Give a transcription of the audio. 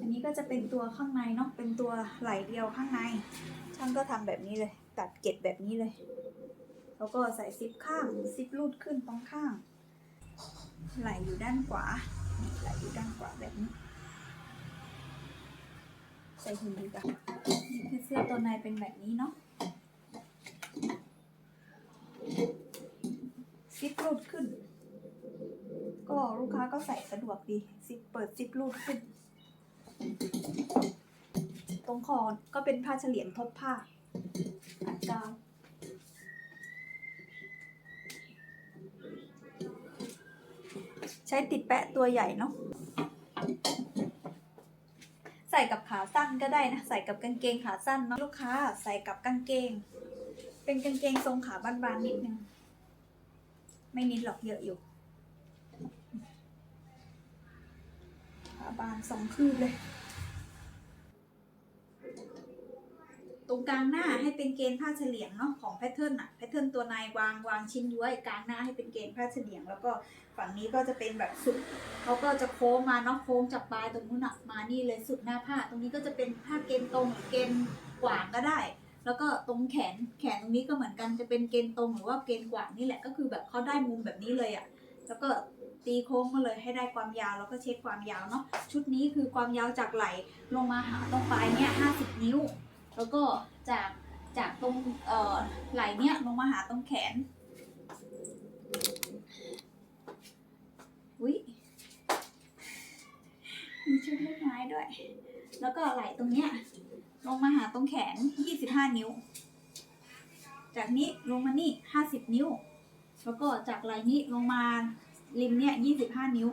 อันนี้ก็จะเป็นตัวข้างในเนาะ เป็นตัวไหลเดียวข้างใน ช่างก็ทำแบบนี้เลย ตัดเกล็ดแบบนี้เลย แล้วก็ใส่ซิปข้าง ซิปรูดขึ้นตรงข้าง ไหลอยู่ด้านขวา ไหลอยู่ด้านขวาแบบนี้ ใส่หูดีกว่านี่คือเสื้อตัวในเป็นแบบนี้เนาะ ซิป รูดขึ้น ก็ลูกค้าก็ใส่สะดวกดีซิปเปิดซิปรูดขึ้น ตรงคอก็เป็นผ้าเฉลียงทบผ้าอัดกาวใช้ติดแปะตัวใหญ่เนาะใส่กับขาสั้นก็ได้นะ ใส่กับกางเกงขาสั้นเนาะลูกค้าใส่กับกางเกง เป็นกางเกงทรงขาบานๆนิดนึง ไม่นิดหรอกเยอะอยู่ขาบานสองคืบเลย ตรงกลางหน้าให้เป็นเกณฑ์ผ้าเฉลียงเนาะของแพทเทิร์นอะแพทเทิร์นตัวในวางวางชิ้นย้วยกลางหน้าให้เป็นเกณฑ์ผ้าเฉลียง แล้วก็ฝั่งนี้ก็จะเป็นแบบสุดเขาก็จะโค้งมาเนาะโค้งจากปลายตรงนู้นอะมานี่เลยสุดหน้าผ้า ตรงนี้ก็จะเป็นผ้าเกณฑ์ตรงหรือเกณฑ์กวางก็ได้ แล้วก็ตรงแขนแขนตรงนี้ก็เหมือนกันจะเป็นเกณฑ์ตรงหรือว่าเกณฑ์กวางนี่แหละก็คือแบบเขาได้มุมแบบนี้เลยอะแล้วก็ตีโค้งมาเลยให้ได้ความยาวแล้วก็เช็คความยาวเนาะชุดนี้คือความยาวจากไหล่ลงมาหาตรงปลายเนี่ยห้าสิบนิ้ว แล้วก็จากจากตรงเอ่อไหล่เนี่ยลงมาหาตรงแขนอุ้ยมีชุดลูกไม้ด้วย แล้วก็ไหล่ตรงเนี้ย ลงมาหาตรงแขน 25 นิ้ว จากนี้ลงมานี่ 50 นิ้ว แล้วก็จากไหล่นี้ลงมาริมเนี่ย 25 นิ้ว